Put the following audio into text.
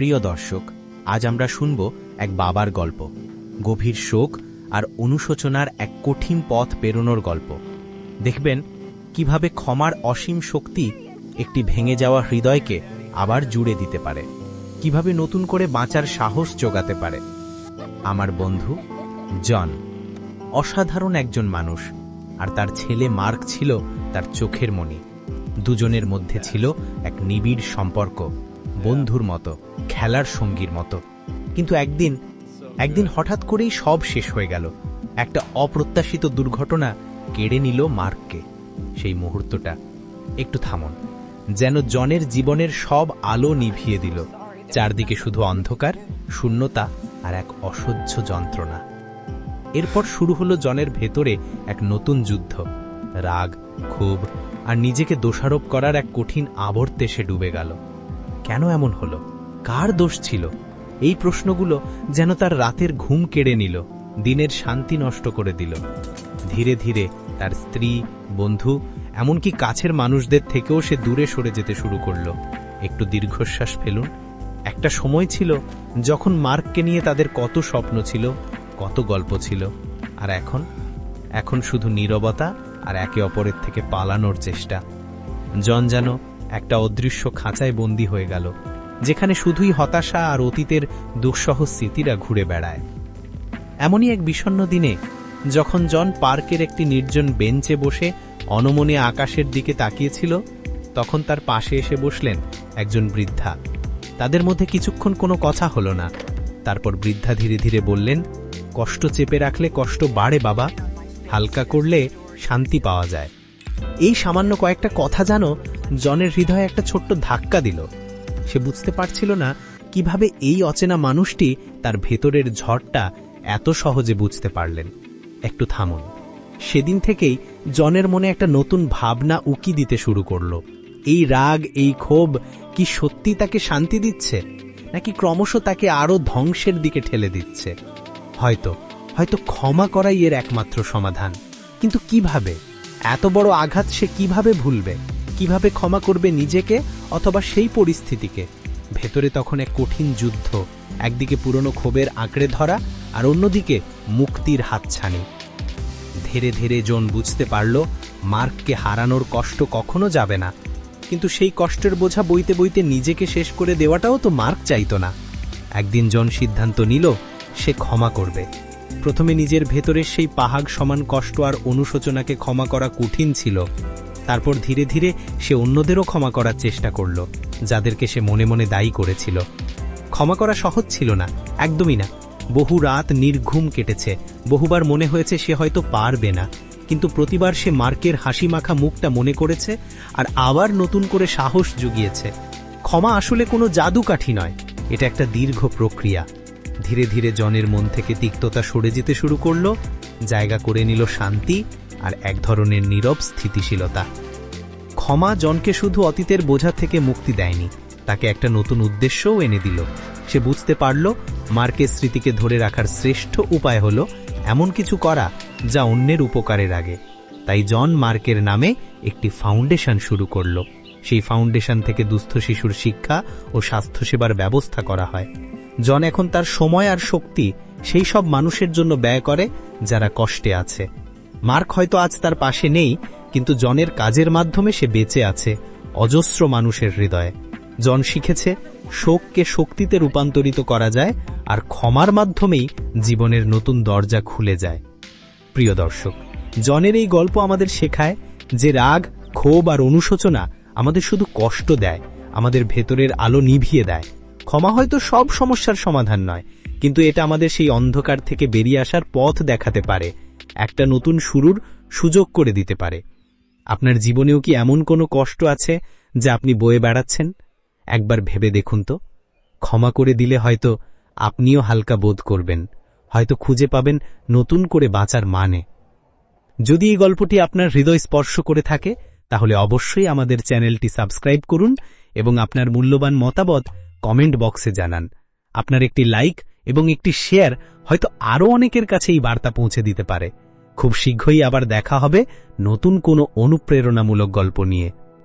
প্রিয় দর্শক, আজ আমরা শুনব এক বাবার গল্প, গভীর শোক আর অনুশোচনার এক কঠিন পথ পেরোনোর গল্প। দেখবেন, কীভাবে ক্ষমার অসীম শক্তি একটি ভেঙে যাওয়া হৃদয়কে আবার জুড়ে দিতে পারে, কীভাবে নতুন করে বাঁচার সাহস জোগাতে পারে। আমার বন্ধু, জন, অসাধারণ একজন মানুষ, আর তার ছেলে মার্ক ছিল তার চোখের মণি। দুজনের মধ্যে ছিল এক নিবিড় সম্পর্ক। বন্ধুর মতো, খেলার সঙ্গীর মতো। কিন্তু একদিন একদিন হঠাৎ করেই সব শেষ হয়ে গেল। একটা অপ্রত্যাশিত দুর্ঘটনা কেড়ে নিল মার্ককে। সেই মুহূর্তটা, একটু থামুন, যেন জনের জীবনের সব আলো নিভিয়ে দিল। চারদিকে শুধু অন্ধকার, শূন্যতা আর এক অসহ্য যন্ত্রণা। এরপর শুরু হলো জনের ভেতরে এক নতুন যুদ্ধ। রাগ, ক্ষোভ আর নিজেকে দোষারোপ করার এক কঠিন আবর্তে সে ডুবে গেল। কেন এমন হলো? কার দোষ ছিল? এই প্রশ্নগুলো যেন তার রাতের ঘুম কেড়ে নিল, দিনের শান্তি নষ্ট করে দিল। ধীরে ধীরে তার স্ত্রী, বন্ধু, এমনকি কাছের মানুষদের থেকেও সে দূরে সরে যেতে শুরু করল। একটু দীর্ঘশ্বাস ফেলুন। একটা সময় ছিল যখন মার্ককে নিয়ে তাদের কত স্বপ্ন ছিল, কত গল্প ছিল। আর এখন? এখন শুধু নীরবতা আর একে অপরের থেকে পালানোর চেষ্টা। জন যেন একটা অদৃশ্য খাঁচায় বন্দী হয়ে গেল, যেখানে শুধুই হতাশা আর অতীতের দুঃসহ স্মৃতিরা ঘুরে বেড়ায়। এমনই এক বিষণ্ণ দিনে, যখন জন পার্কের একটি নির্জন বেঞ্চে বসে অনমনে আকাশের দিকে তাকিয়েছিল, তখন তার পাশে এসে বসলেন একজন বৃদ্ধা। তাদের মধ্যে কিছুক্ষণ কোনো কথা হলো না। তারপর বৃদ্ধা ধীরে ধীরে বললেন, কষ্ট চেপে রাখলে কষ্ট বাড়ে বাবা, হালকা করলে শান্তি পাওয়া যায়। এই সামান্য কয়েকটা কথা জানো জনের হৃদয়ে একটা ছোট্ট ধাক্কা দিল। সে বুঝতে পারছিল না কীভাবে এই অচেনা মানুষটি তার ভেতরের ঝড়টা এত সহজে বুঝতে পারলেন। একটু থামুন। সেদিন থেকেই জনের মনে একটা নতুন ভাবনা উকি দিতে শুরু করল। এই রাগ, এই ক্ষোভ কি সত্যি তাকে শান্তি দিচ্ছে? নাকি ক্রমশ তাকে আরও ধ্বংসের দিকে ঠেলে দিচ্ছে? হয়তো হয়তো ক্ষমা করাই এর একমাত্র সমাধান। কিন্তু কীভাবে? এত বড় আঘাত সে কীভাবে ভুলবে? কীভাবে ক্ষমা করবে নিজেকে অথবা সেই পরিস্থিতিকে? ভেতরে তখন এক কঠিন যুদ্ধ, একদিকে পুরনো ক্ষোভের আঁকড়ে ধরা আর অন্যদিকে মুক্তির হাতছানি। ধীরে ধীরে জন বুঝতে পারল, মার্ককে হারানোর কষ্ট কখনো যাবে না। কিন্তু সেই কষ্টের বোঝা বইতে বইতে নিজেকে শেষ করে দেওয়াটাও তো মার্ক চাইতো না। একদিন জন সিদ্ধান্ত নিল, সে ক্ষমা করবে। প্রথমে নিজের ভেতরের সেই পাহাগ সমান কষ্ট আর অনুশোচনাকে ক্ষমা করা কঠিন ছিল। তারপর ধীরে ধীরে সে অন্যদেরও ক্ষমা করার চেষ্টা করল, যাদেরকে সে মনে মনে দায়ী করেছিল। ক্ষমা করা সহজ ছিল না, একদমই না। বহু রাত নির্ঘুম কেটেছে, বহুবার মনে হয়েছে সে হয়তো পারবে না। কিন্তু প্রতিবার সে মার্কের হাসি মাখা মুখটা মনে করেছে আর আবার নতুন করে সাহস জুগিয়েছে। ক্ষমা আসলে কোনো জাদুকাঠি নয়, এটা একটা দীর্ঘ প্রক্রিয়া। ধীরে ধীরে জনের মন থেকে তিক্ততা সরে যেতে শুরু করল, জায়গা করে নিল শান্তি আর এক ধরনের নীরব স্থিতিশীলতা। ক্ষমা জনকে শুধু অতীতের বোঝা থেকে মুক্তি দেয়নি, তাকে একটা নতুন উদ্দেশ্যও এনে দিল। সে বুঝতে পারল মার্কের স্মৃতিকে ধরে রাখার শ্রেষ্ঠ উপায় হল এমন কিছু করা যা অন্যের উপকারের আগে। তাই জন মার্কের নামে একটি ফাউন্ডেশন শুরু করল। সেই ফাউন্ডেশন থেকে দুস্থ শিশুর শিক্ষা ও স্বাস্থ্যসেবার ব্যবস্থা করা হয়। জন এখন তার সময় আর শক্তি সেই সব মানুষের জন্য ব্যয় করে যারা কষ্টে আছে। মার্ক হয়তো আজ তার পাশে নেই, কিন্তু জনের কাজের মাধ্যমে সে বেঁচে আছে, অজস্র মানুষের হৃদয়ে। জন শিখেছে, শোককে শক্তিতে রূপান্তরিত করা যায়, আর ক্ষমার মাধ্যমেই জীবনের নতুন দরজা খুলে যায়। প্রিয় দর্শক, জনের এই গল্প আমাদের শেখায় যে রাগ, ক্ষোভ আর অনুশোচনা আমাদের শুধু কষ্ট দেয়, আমাদের ভেতরের আলো নিভিয়ে দেয়। ক্ষমা হয়তো সব সমস্যার সমাধান নয় কিন্তু এটা আমাদের সেই অন্ধকার থেকে বেরিয়ে আসার পথ দেখাতে পারে। একটা নতুন শুরুর সুযোগ করে দিতে পারে। আপনার জীবনেও কি এমন কোনো কষ্ট আছে যা আপনি বয়ে বেড়াচ্ছেন? একবার ভেবে দেখুন তো। ক্ষমা করে দিলে হয়তো আপনিও হালকা বোধ করবেন। হয়তো খুঁজে পাবেন নতুন করে বাঁচার মানে। যদি এই গল্পটি আপনার হৃদয় স্পর্শ করে থাকে, তাহলে অবশ্যই আমাদের চ্যানেলটি সাবস্ক্রাইব করুন এবং আপনার মূল্যবান মতামত কমেন্ট বক্সে জানান। আপনার একটি লাইক এবং একটি শেয়ার হয়তো আরও অনেকের কাছে এই বার্তা পৌঁছে দিতে পারে। খুব শীঘ্রই আবার দেখা হবে নতুন কোনো অনুপ্রেরণামূলক গল্প নিয়ে।